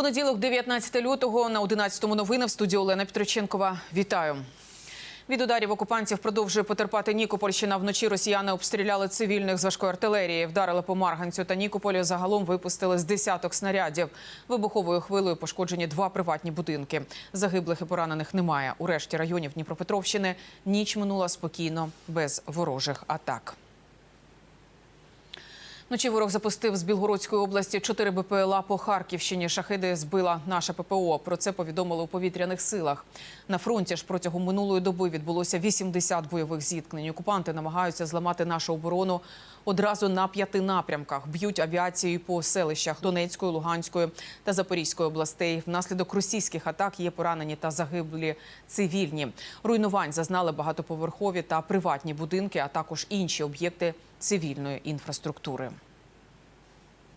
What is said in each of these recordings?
Понеділок, 19 лютого, на 11-му новини в студії Олена Петроченкова. Вітаю. Від ударів окупантів продовжує потерпати Нікопольщина. Вночі росіяни обстріляли цивільних з важкої артилерії, вдарили по Марганцю та Нікополю. Загалом випустили з десяток снарядів. Вибуховою хвилею пошкоджені два приватні будинки. Загиблих і поранених немає. У решті районів Дніпропетровщини ніч минула спокійно, без ворожих атак. Вночі ворог запустив з Білгородської області 4 БПЛА по Харківщині. Шахиди збила наша ППО. Про це повідомили у повітряних силах. На фронті ж протягом минулої доби відбулося 80 бойових зіткнень. Окупанти намагаються зламати нашу оборону одразу на п'яти напрямках. Б'ють авіацією по селищах Донецької, Луганської та Запорізької областей. Внаслідок російських атак є поранені та загиблі цивільні. Руйнувань зазнали багатоповерхові та приватні будинки, а також інші об'єкти цивільної інфраструктури.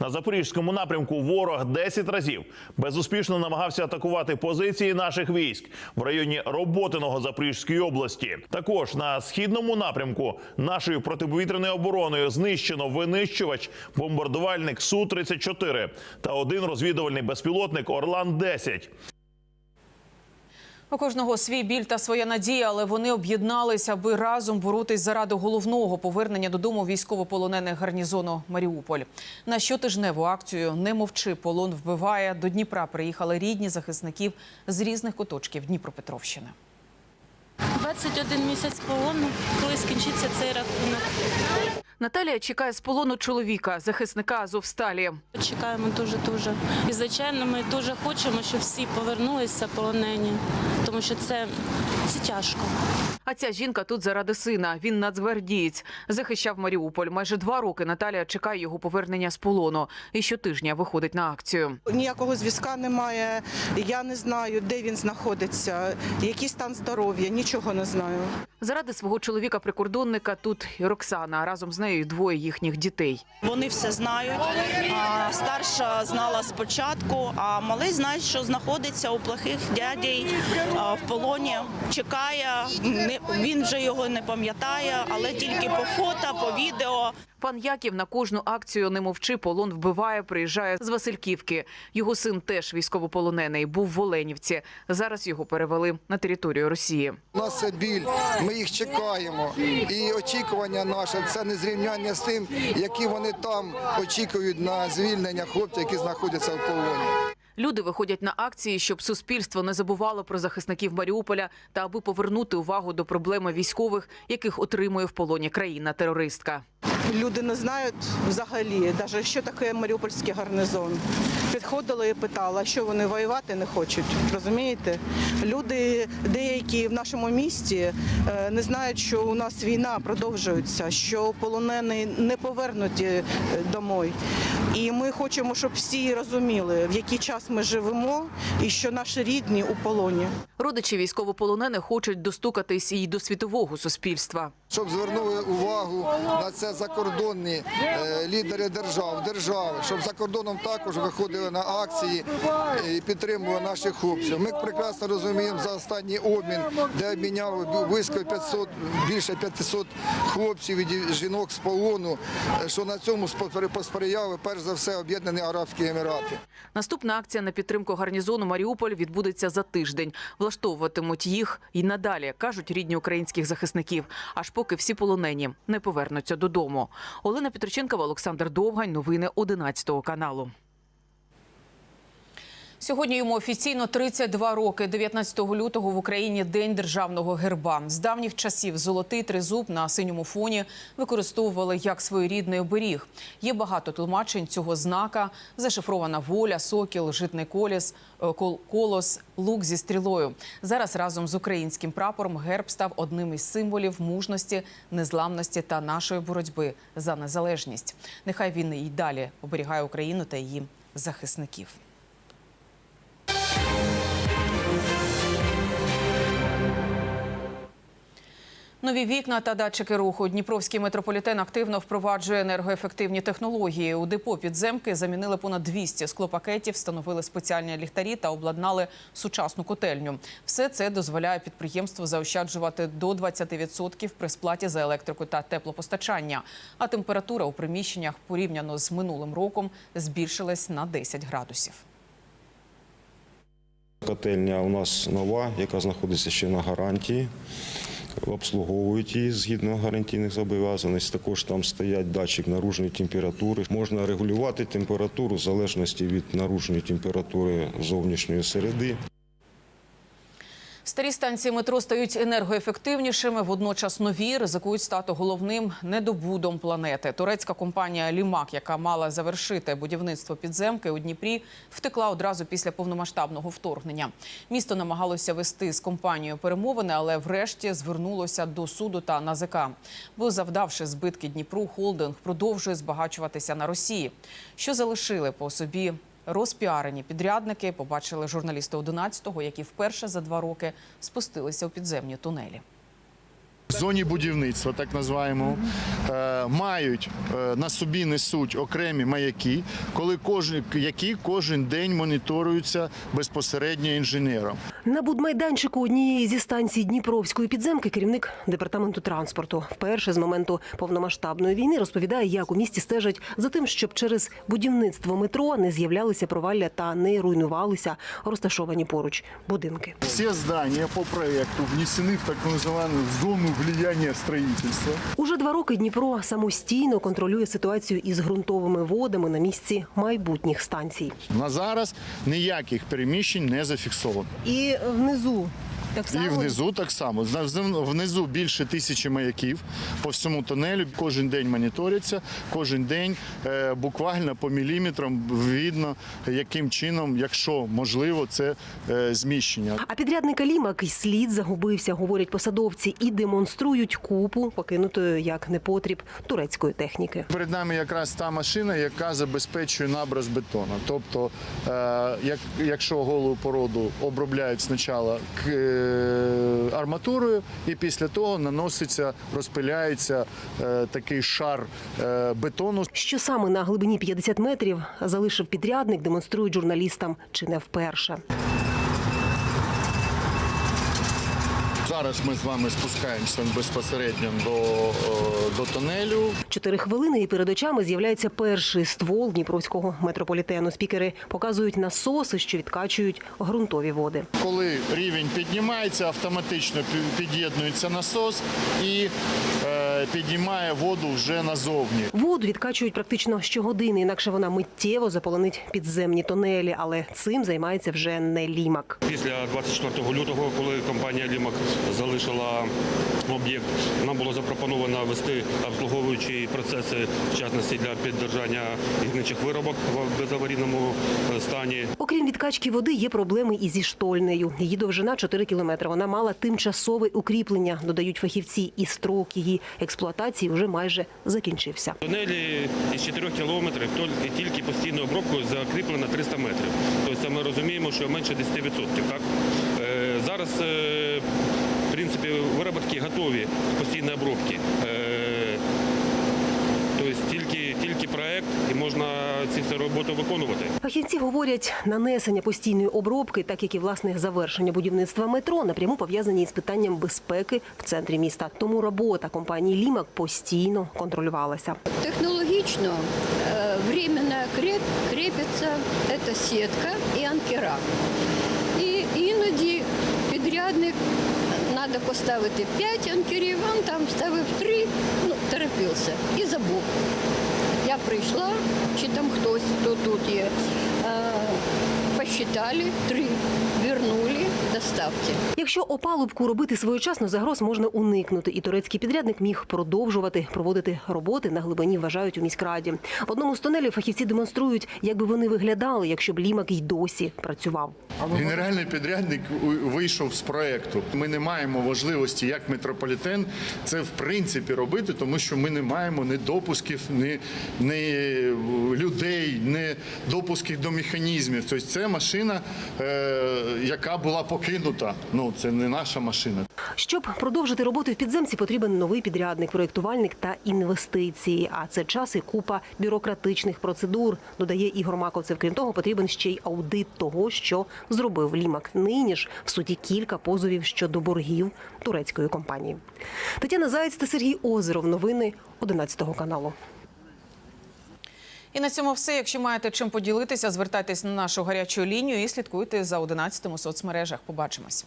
На запорізькому напрямку ворог 10 разів безуспішно намагався атакувати позиції наших військ в районі Роботиного Запорізької області. Також на східному напрямку нашою протиповітряною обороною знищено винищувач бомбардувальник су 34 та один розвідувальний безпілотник Орлан 10 У кожного свій біль та своя надія, але вони об'єдналися, аби разом боротись заради головного повернення додому військовополонених гарнізону Маріуполь. На щотижневу акцію Не мовчи, полон вбиває. До Дніпра приїхали рідні захисників з різних куточків Дніпропетровщини. 21 місяць полону, коли скінчиться цей рахунок. Наталія чекає з полону чоловіка, захисника Азовсталі. Чекаємо дуже-дуже. І, звичайно, ми дуже хочемо, щоб всі повернулися полонені, тому що це, це тяжко. А ця жінка тут заради сина. Він нацгвардієць. Захищав Маріуполь. Майже два роки Наталія чекає його повернення з полону. І щотижня виходить на акцію. Ніякого зв'язка немає. Я не знаю, де він знаходиться, який стан здоров'я, нічого не знаю. Заради свого чоловіка-прикордонника тут і Роксана. Разом з нею двоє їхніх дітей. Вони все знають. Старша знала спочатку, а малий знає, що знаходиться у плохих дядей в полоні. Чекає. Не- Він вже його не пам'ятає, але тільки по фото, по відео. Пан Яків на кожну акцію не мовчи, полон вбиває, приїжджає з Васильківки. Його син теж військовополонений, був в Оленівці. Зараз його перевели на територію Росії. У нас це біль, ми їх чекаємо. І очікування наше це незрівняння з тим, які вони там очікують на звільнення хлопців, які знаходяться в полоні. Люди виходять на акції, щоб суспільство не забувало про захисників Маріуполя та аби повернути увагу до проблеми військових, яких отримує в полоні країна-терористка. Люди не знають взагалі, навіть що таке Маріупольський гарнизон. Підходила і питала, що вони воювати не хочуть. Розумієте? Люди деякі в нашому місті е, не знають, що у нас війна продовжується, що полонені не повернуті е, домой. І ми хочемо, щоб всі розуміли, в який час ми живемо, і що наші рідні у полоні. Родичі військовополонених хочуть достукатись і до світового суспільства. Щоб звернули увагу на це закордонні е, лідери держав, держави, щоб за кордоном також виходили на акції і підтримували наших хлопців. Ми прекрасно розуміємо за останній обмін, де обміняли близько 500, більше 500 хлопців і жінок з полону, е, що на цьому посприяли перш за все Об'єднані Арабські Емірати. Наступна акція на підтримку гарнізону Маріуполь відбудеться за тиждень. Влаштовуватимуть їх і надалі, кажуть рідні українських захисників, аж поки всі полонені не повернуться додому. Олена Петроченкова, Олександр Довгань. Новини 11 каналу. Сьогодні йому офіційно 32 роки. 19 лютого в Україні День державного герба. З давніх часів золотий тризуб на синьому фоні використовували як своєрідний оберіг. Є багато тлумачень цього знака: зашифрована воля, сокіл, житний коліс, е, колос, лук зі стрілою. Зараз разом з українським прапором герб став одним із символів мужності, незламності та нашої боротьби за незалежність. Нехай він і далі оберігає Україну та її захисників. Нові вікна та датчики руху. Дніпровський метрополітен активно впроваджує енергоефективні технології. У депо підземки замінили понад 200 склопакетів, встановили спеціальні ліхтарі та обладнали сучасну котельню. Все це дозволяє підприємству заощаджувати до 20% при сплаті за електрику та теплопостачання. А температура у приміщеннях порівняно з минулим роком збільшилась на 10 градусів. Котельня у нас нова, яка знаходиться ще на гарантії. Обслуговують її згідно гарантійних зобов'язаностей. Також там стоять датчик наружної температури. Можна регулювати температуру в залежності від наружної температури зовнішньої середи. Старі станції метро стають енергоефективнішими, водночас нові ризикують стати головним недобудом планети. Турецька компанія Лімак, яка мала завершити будівництво підземки у Дніпрі, втекла одразу після повномасштабного вторгнення. Місто намагалося вести з компанією перемовини, але врешті звернулося до суду та НАЗК. Бо завдавши збитки Дніпру, холдинг продовжує збагачуватися на Росії. Що залишили по собі Розпіарені підрядники побачили журналісти 11-го, які вперше за два роки спустилися у підземні тунелі. В зоні будівництва, так називаємо, е, мають е, на собі несуть окремі маяки, коли кожен, які кожен день моніторуються безпосередньо інженером. На будмайданчику однієї зі станцій Дніпровської підземки керівник департаменту транспорту вперше з моменту повномасштабної війни розповідає, як у місті стежать за тим, щоб через будівництво метро не з'являлися провалля та не руйнувалися розташовані поруч будинки. Всі здання по проєкту внесені в так називану зону влияння строїтельства. Уже два роки Дніпро самостійно контролює ситуацію із ґрунтовими водами на місці майбутніх станцій. На зараз ніяких переміщень не зафіксовано. І внизу так І внизу так само. Внизу більше тисячі маяків по всьому тунелю. Кожен день моніторяться, кожен день е, буквально по міліметрам видно, яким чином, якщо можливо, це е, зміщення. А підрядника Лімак й слід загубився, говорять посадовці, і демонструють купу покинутої як непотріб турецької техніки. Перед нами якраз та машина, яка забезпечує наброс бетону. Тобто, е, як, якщо голу породу обробляють спочатку арматурою, і після того наноситься, розпиляється е, такий шар е, бетону. Що саме на глибині 50 метрів залишив підрядник, демонструють журналістам чи не вперше. Зараз ми з вами спускаємося безпосередньо до, е, до тунелю. Чотири хвилини і перед очами з'являється перший ствол Дніпровського метрополітену. Спікери показують насоси, що відкачують ґрунтові води. Коли рівень піднімається, автоматично пі- під'єднується насос і піднімає воду вже назовні. Воду відкачують практично щогодини, інакше вона миттєво заполонить підземні тунелі. Але цим займається вже не лімак. Після 24 лютого, коли компанія Лімак залишила об'єкт, нам було запропоновано вести обслуговуючі процеси, в частності для піддержання гірничих виробок в безаварійному е, стані. Окрім відкачки води, є проблеми і зі штольнею. Її довжина 4 кілометри. Вона мала тимчасове укріплення, додають фахівці, і строк її експлуатації вже майже закінчився. Тунелі із 4 кілометрів тільки, тільки постійною обробкою закріплено 300 метрів. Тобто ми розуміємо, що менше 10%. Так? Е, зараз, е, в принципі, виробітки готові постійної обробки. Е, тобто тільки, тільки проект і можна ці всі роботи виконувати. Фахівці говорять, нанесення постійної обробки, так як і власне завершення будівництва метро, напряму пов'язані із питанням безпеки в центрі міста. Тому робота компанії Лімак постійно контролювалася. Технологично э, временно креп, крепится эта і анкера. І іноді підрядник треба поставити 5 анкерів, він там ставив 3, ну, торопився і забув. Прийшла, чи там хтось, хто тут є, е, посчитали три. Вернули, доставьте. Якщо опалубку робити своєчасно, загроз можна уникнути, і турецький підрядник міг продовжувати проводити роботи на глибині, вважають у міськраді. В одному з тунелів фахівці демонструють, як би вони виглядали, якщо б лімак й досі працював. Генеральний підрядник вийшов з проекту. Ми не маємо можливості, як метрополітен, це в принципі робити, тому що ми не маємо ні допусків, ні, ні людей, ні допусків до механізмів. Тобто це машина, е, яка була покинута. Ну це не наша машина. Щоб продовжити роботу в підземці, потрібен новий підрядник, проєктувальник та інвестиції. А це час і купа бюрократичних процедур, додає Ігор Маковцев. Крім того, потрібен ще й аудит того, що зробив Лімак. Нині ж в суді кілька позовів щодо боргів турецької компанії. Тетяна Заєць та Сергій Озеров. Новини 11 каналу. І на цьому все. Якщо маєте чим поділитися, звертайтесь на нашу гарячу лінію і слідкуйте за 11 у соцмережах. Побачимось.